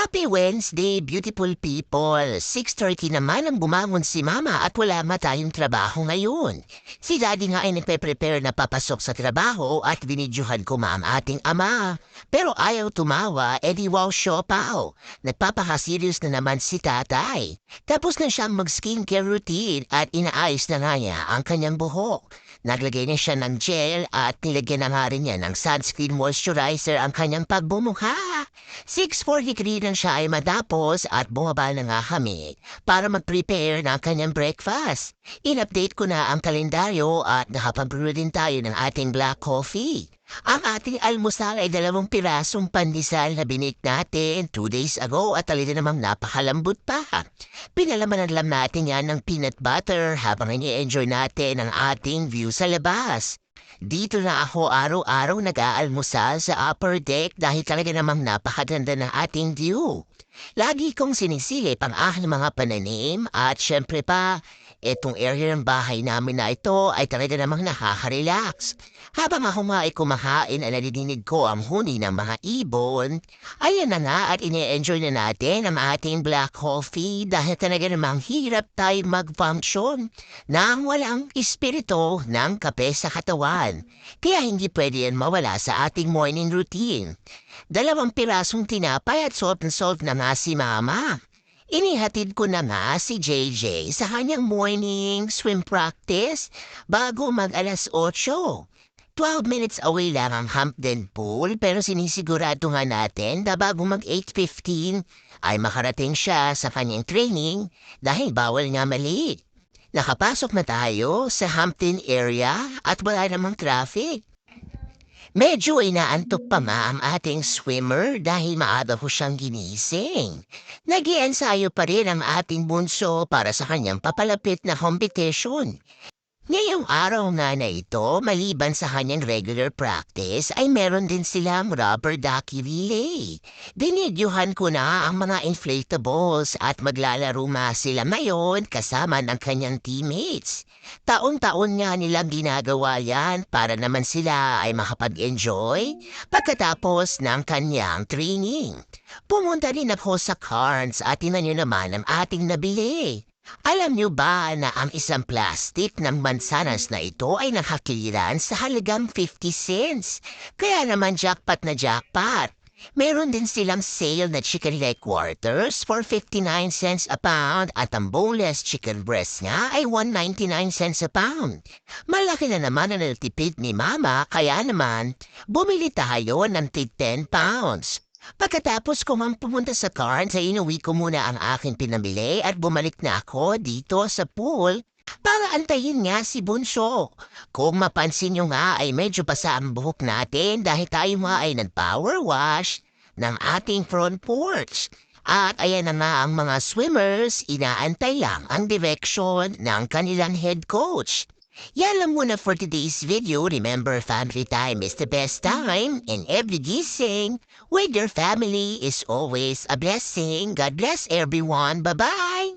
Happy Wednesday, beautiful people! 6.30 naman ang bumangon si Mama at wala ma tayong trabaho ngayon. Si Daddy nga ay nagpe-prepare na papasok sa trabaho at binidyohan ko ma ating ama. Pero ayaw tumawa, edi wow siopaw. Nagpapaka-serious na naman si tatay. Tapos na siyang mag-skincare routine at inaayos na nga niya ang kanyang buhok. Naglagay niya siya ng gel at nilagyan na nga rin niya ng sunscreen moisturizer ang kanyang pagbumukha. 6.43 lang siya ay matapos at bumaba na nga kami para mag-prepare ng kanyang breakfast. In-update ko na ang kalendaryo at nakapag-brew din tayo ng ating black coffee. Ang ating almusal ay dalawang pirasong pandesal na binik natin two days ago at talaga namang napakalambot pa. Pinalaman lang natin yan ng peanut butter habang ini-enjoy natin ang ating view sa labas. Dito na ako araw-araw nag-aalmusal sa upper deck dahil talaga namang napakaganda ng ating view. Lagi kong sinisilip ang aking mga pananim at syempre pa, etong area ng bahay namin na ito ay talaga namang nakaka-relax. Habang ako nga ay kumakain ay nadidinig ko ang huni ng mga ibon, ayan na nga at ini-enjoy na natin ang ating black coffee dahil talaga namang hirap tayo mag-function nang walang espiritu ng kape sa katawan. Kaya hindi pwede yan mawala sa ating morning routine. Dalawang pirasong tinapay at salt and salt na nga si mama. Inihatid ko na nga si JJ sa kanyang morning swim practice bago mag alas 8. 12 minutes away lang ang Hampden Pool pero sinisigurado nga natin na bago mag 8.15 ay makarating siya sa kanyang training dahil bawal nga mali. Nakapasok na tayo sa Hampton area at wala namang traffic. Medyo inaantok pa ma ang ating swimmer dahil maaga ko siyang ginising. Nag-iensayo pa rin ang ating bunso para sa kanyang papalapit na competition. Ngayong araw nga na ito, maliban sa kanyang regular practice, ay meron din silang rubber ducky relay. Dinidyuhan ko na ang mga inflatables at maglalaro nga sila ngayon kasama ng kanyang teammates. Taon-taon nga nilang ginagawa yan para naman sila ay makapag-enjoy pagkatapos ng kanyang training. Pumunta rin ako sa Carnes at tinan naman ang ating nabili. Alam niyo ba na ang isang plastic ng mansanas na ito ay nakakiliran sa halagang 50 cents? Kaya naman jackpot na jackpot. Meron din silang sale na chicken leg quarters for 59 cents a pound at ang boneless chicken breast nga ay 199 cents a pound. Malaki na naman ang natipid ni Mama kaya naman bumili tayo ng tig 10 pounds. Pagkatapos ko mang pumunta sa Carnes ay inuwi ko muna ang aking pinamili at bumalik na ako dito sa pool para antayin nga si Bunso. Kung mapansin nyo nga ay medyo basa ang buhok natin dahil tayo nga ay nag-power wash ng ating front porch. At ayan na nga ang mga swimmers, inaantay lang ang direction ng kanilang head coach. Yan lang muna for today's video. Remember, family time is the best time and every gising with your family is always a blessing. God bless everyone. Bye-bye!